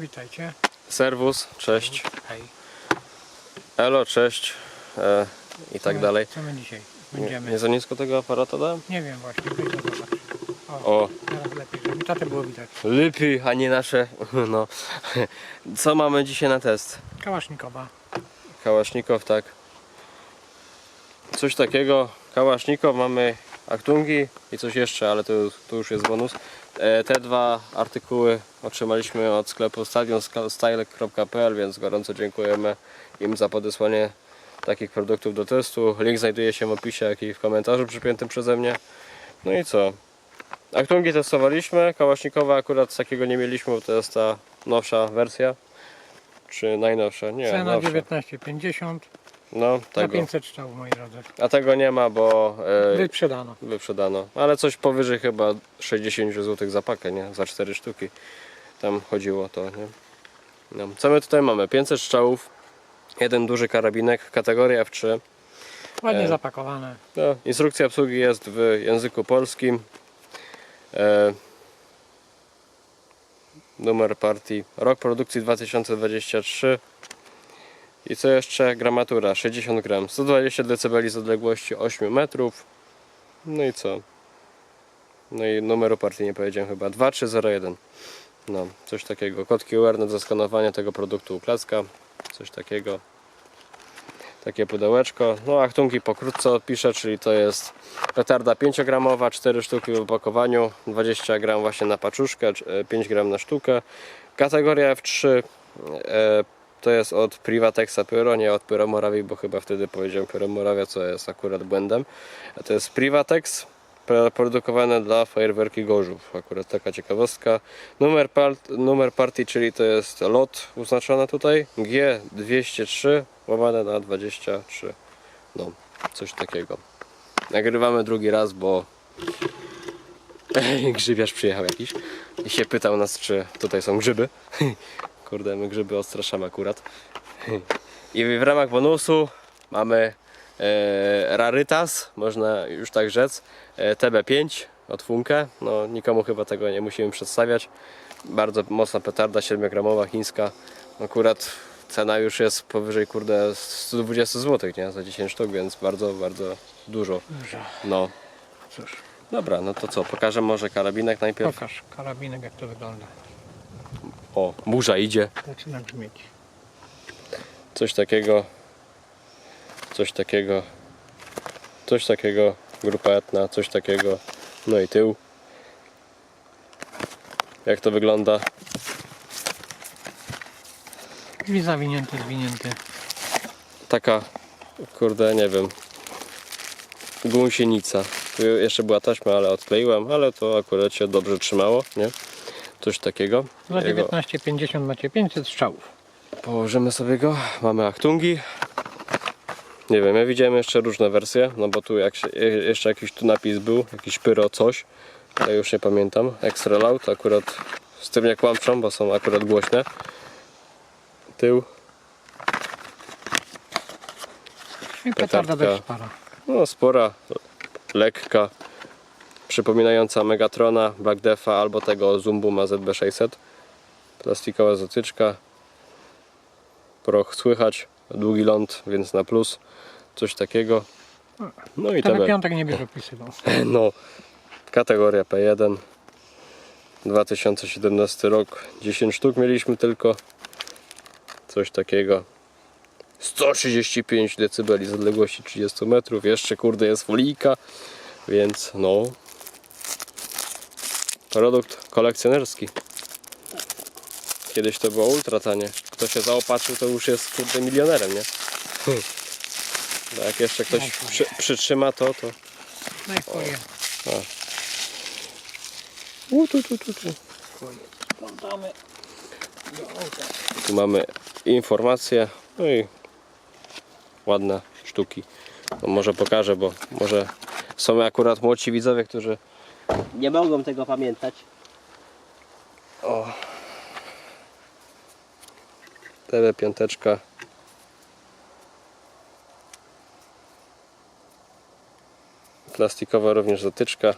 Witajcie. Serwus, cześć. Hej. Elo, cześć. E, I Co tak my- dalej. Co my dzisiaj Nie, będziemy? nie za nisko tego aparatu dałem? Nie wiem właśnie, weź zobacz. O, Teraz lepiej, żeby tatę było widać. lepiej, a nie nasze. No. Co mamy dzisiaj na test? Kałasznikowa. Kałasznikow, tak. Coś takiego. Kałasznikow, mamy aktungi i coś jeszcze, ale to, to już jest bonus. E, te dwa artykuły otrzymaliśmy od sklepu stadionstyle.pl, więc gorąco dziękujemy im za podesłanie takich produktów do testu. Link znajduje się w opisie, jak i w komentarzu przypiętym przeze mnie. No i co? Aktungi testowaliśmy, Kałasznikowa akurat takiego nie mieliśmy, bo to jest ta nowsza wersja. Czy najnowsza? Nie, Cena nowsza. 19,50 No, za tego. 500 strzałów moi drodzy. A tego nie ma, bo e, Wyprzedano. wyprzedano. Ale coś powyżej chyba 60 zł za pakę, nie? Za 4 sztuki. Tam chodziło to, nie? No. Co my tutaj mamy? 500 strzałów, jeden duży karabinek, kategoria F3. Ładnie E. zapakowane. No, instrukcja obsługi jest w języku polskim. E, numer partii, rok produkcji 2023. I co jeszcze? Gramatura 60 gram, 120 dB z odległości 8 metrów. No i co? No i numeru partii nie powiedziałem chyba 2301. No, coś takiego. Kod QR na zaskanowanie tego produktu u. Coś takiego takie pudełeczko. No achtunki pokrótce odpiszę, czyli to jest petarda 5-gramowa, 4 sztuki w opakowaniu, 20 gram właśnie na paczuszkę, czy- e, 5 gram na sztukę. Kategoria F3 e, to jest od Privatexa Pyro, nie od Pyro Morawi, bo chyba wtedy powiedziałem Pyro Morawia, co jest akurat błędem. A to jest Privatex produkowane dla fajerwerki Gorzów. Akurat taka ciekawostka. Numer, part, numer partii, czyli to jest lot oznaczony tutaj. G203 łamane na 23. No, coś takiego. Nagrywamy drugi raz, bo grzybiarz przyjechał jakiś i się pytał nas, czy tutaj są grzyby. Kurde, my grzyby odstraszamy akurat. I w ramach bonusu mamy e, rarytas, można już tak rzec, e, TB5 od Funke. No, nikomu chyba tego nie musimy przedstawiać. Bardzo mocna petarda, 7-gramowa, chińska. Akurat cena już jest powyżej kurde 120 zł, nie? Za 10 sztuk, więc bardzo, bardzo dużo. Dużo. No, Cóż, dobra, no to co, pokażę może karabinek najpierw. pokaż karabinek jak to wygląda. O, burza idzie. Zaczyna brzmieć. Coś takiego. Coś takiego. Coś takiego. Grupa etna, coś takiego. No i tył. Jak to wygląda? Drzwi zawinięty, zwinięty. Taka, kurde, nie wiem. Gąsienica. Tu jeszcze była taśma, ale odkleiłem, ale to akurat się dobrze trzymało, nie? Coś takiego. Za Jego 19,50 macie 500 strzałów. Położymy sobie go. Mamy achtungi. Nie wiem, ja widziałem jeszcze różne wersje, no bo tu jak się, je- jeszcze jakiś tu napis był, jakiś pyro coś, ale już nie pamiętam. Extra loud akurat z tym nie kłamczą, bo są akurat głośne. Tył, I petarda Petardka. dość spora. no spora, lekka, przypominająca Megatrona, Black Defa albo tego Zumbuma ZB600. Plastikowa zatyczka, proch słychać, długi ląd, więc na plus, coś takiego. No i tebe. piątek nie bierze opisywał. No, kategoria P1, 2017 rok, 10 sztuk mieliśmy tylko, coś takiego. 135 dB z odległości 30 metrów, jeszcze kurde jest folijka, więc no, produkt kolekcjonerski. Kiedyś to było ultra tanie. Kto się zaopatrzył, to już jest kurde milionerem, nie? No jak jeszcze ktoś przy, przytrzyma to, to No i twoje. U, tu, tu, tu, tu. Tu mamy informacje, no i ładne sztuki. No może pokażę, bo może są akurat młodsi widzowie, którzy Nie mogą tego pamiętać. o TV piąteczka plastikowa również dotyczka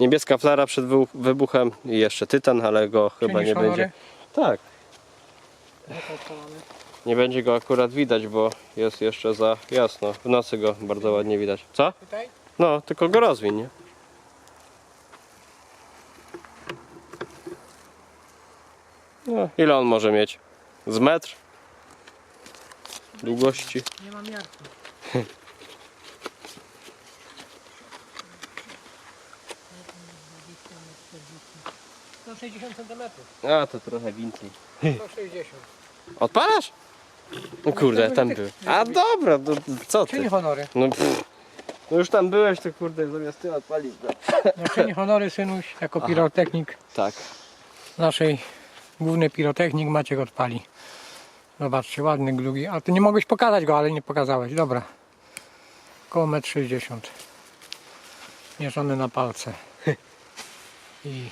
niebieska flara przed wy- wybuchem i jeszcze tytan, ale go chyba nie będzie tak, Nie będzie go akurat widać, bo jest jeszcze za jasno. W nocy go bardzo ładnie widać. Co? Tutaj? No, tylko go rozwiń, nie? No, ile on może mieć? Z metr? Długości? Nie mam miarki. To 60 cm. A, to trochę więcej. 160. Odpalasz? No kurde, tam był. A dobra, no, co Czyni ty? honory. No, pff. no już tam byłeś, to kurde, zamiast ty odpalić. No. No, czyni honory synuś, jako pirotechnik Tak. naszej główny pirotechnik Maciek odpali. Zobaczcie, ładny glugi. A ty nie mogłeś pokazać go, ale nie pokazałeś. Dobra. Koło 1,60 m. Mierzony na palce. I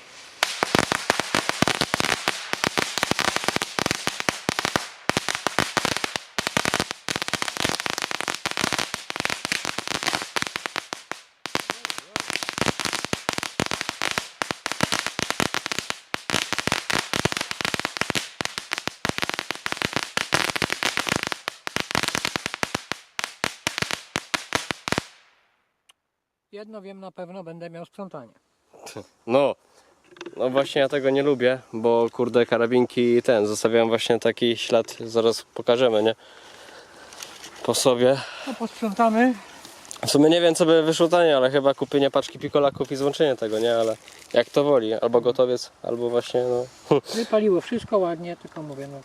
jedno wiem na pewno, będę miał sprzątanie. No. No właśnie ja tego nie lubię, bo kurde karabinki ten, zostawiam właśnie taki ślad, zaraz pokażemy, nie? Po sobie. No posprzątamy. W sumie nie wiem co by wyszło taniej, ale chyba kupienie paczki pikolaków i złączenie tego, nie? Ale jak to woli, albo gotowiec, albo właśnie no... Wypaliło wszystko ładnie, tylko mówię, no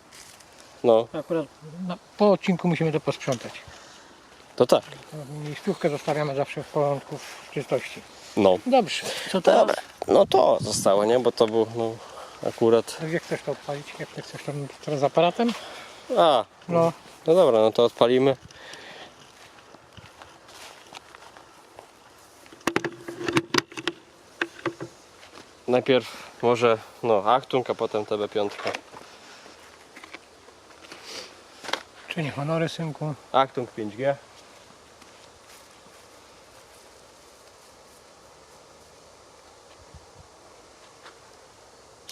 No, akurat na, po odcinku musimy to posprzątać. To tak. Miejscówkę zostawiamy zawsze w porządku, w czystości. No. Dobrze, co teraz? Dobra, no to zostało, nie? Bo to był no, akurat... Jak chcesz to odpalić? Jak ty chcesz to teraz z aparatem? A, No, no dobra, no to odpalimy. Najpierw może no Achtung, a potem TB5. czyni honory, synku. Achtung 5G.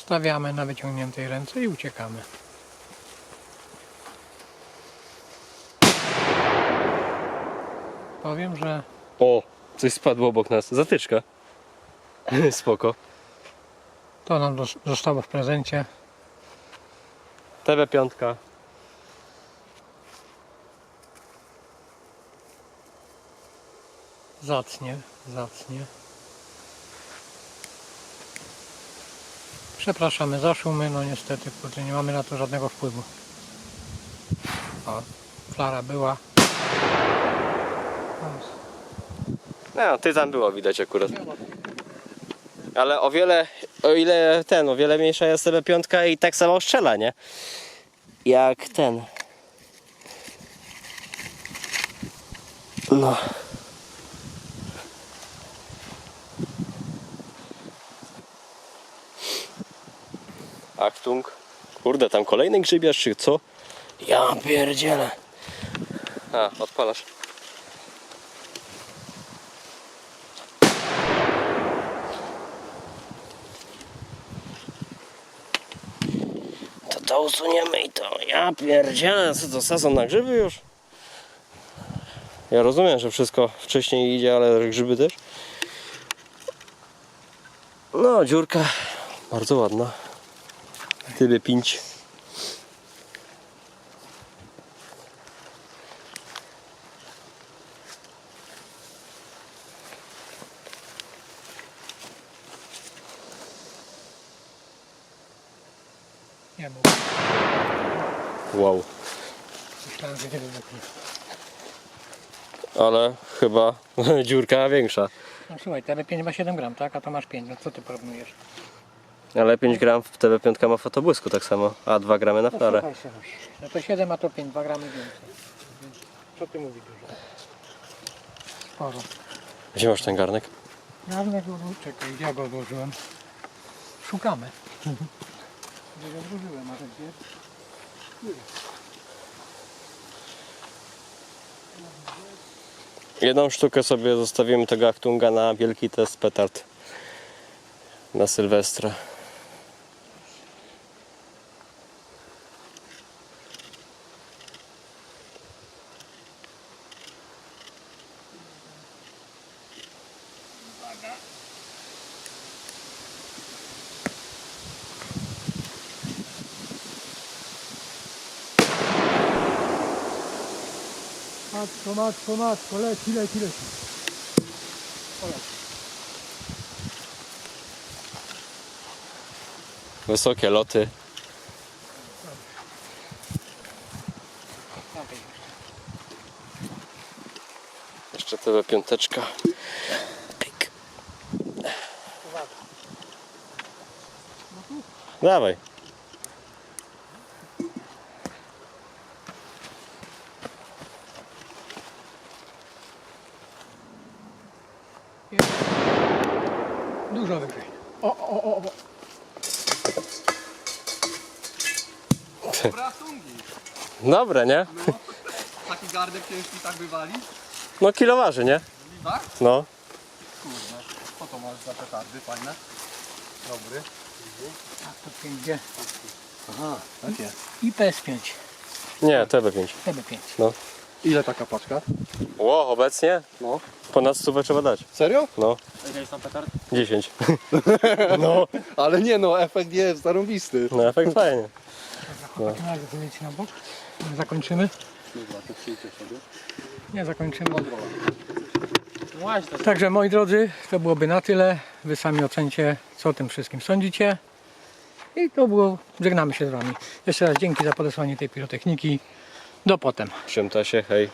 Stawiamy na wyciągniętej ręce i uciekamy. Powiem, że O, coś spadło obok nas. Zatyczka. Spoko. to nam zostało w prezencie. TB5. Zacnie, zacnie. Przepraszamy za szumy, no niestety, kurde, nie mamy na to żadnego wpływu. O, flara była. No, ty tam było widać akurat. Ale o wiele, o ile ten, o wiele mniejsza jest TB5 i tak samo strzela, nie? Jak ten. No. Achtung. Kurde, tam kolejny grzybiarz czy co? Ja pierdzielę. A, odpalasz. To to usuniemy i to. Ja pierdzielę, co to sezon na grzyby już? Ja rozumiem, że wszystko wcześniej idzie, ale grzyby też. No, dziurka bardzo ładna. Tyle pięć. Nie mógł. Wow. Myślałem, że nie wybuchnie. Ale chyba dziurka większa. No słuchaj, TB5 ma 7 gram, tak? A to masz 5, no co ty porównujesz? Ale 5 gram w TB5 ma fotobłysku tak samo, a 2 gramy na No słuchaj, No to 7, a to 5, 2 gramy więcej. Więc Co ty mówisz dużo? Sporo. Gdzie masz ten garnek? Garnek odło- czekaj, ja go odłożyłem. Szukamy. Gdzie go odłożyłem, a to gdzie? Jedną sztukę sobie zostawimy tego Achtunga na wielki test petard. Na Sylwestra. Matko, matko, matko, leci, leci, leci. Wysokie loty. Jeszcze tyle piąteczka. Pyk. Dawaj. Dużo wyżej. O, o, o, o. Dobre, nie? Taki gardek ciężki tak wywali? No kilo waży, nie? Tak? No. Kurde. Co to masz za petardy fajne? Dobry. Tak, to 5 Aha, takie. I PS5. Nie, TB5. TB5. Ile taka paczka? Ło, obecnie? No. Ponad stówę trzeba dać. Serio? No. Ile jest tam petard? 10. no. Ale nie no, efekt jest zarąbisty. No efekt fajnie. Takim razie wyjdźcie na bok. Zakończymy. Dobra, to przyjdzie sobie. Nie zakończymy. Także moi drodzy, to byłoby na tyle. Wy sami ocencie, co o tym wszystkim sądzicie. I to było, żegnamy się z Wami. Jeszcze raz dzięki za podesłanie tej pirotechniki. Do potem. Przymta się, hej.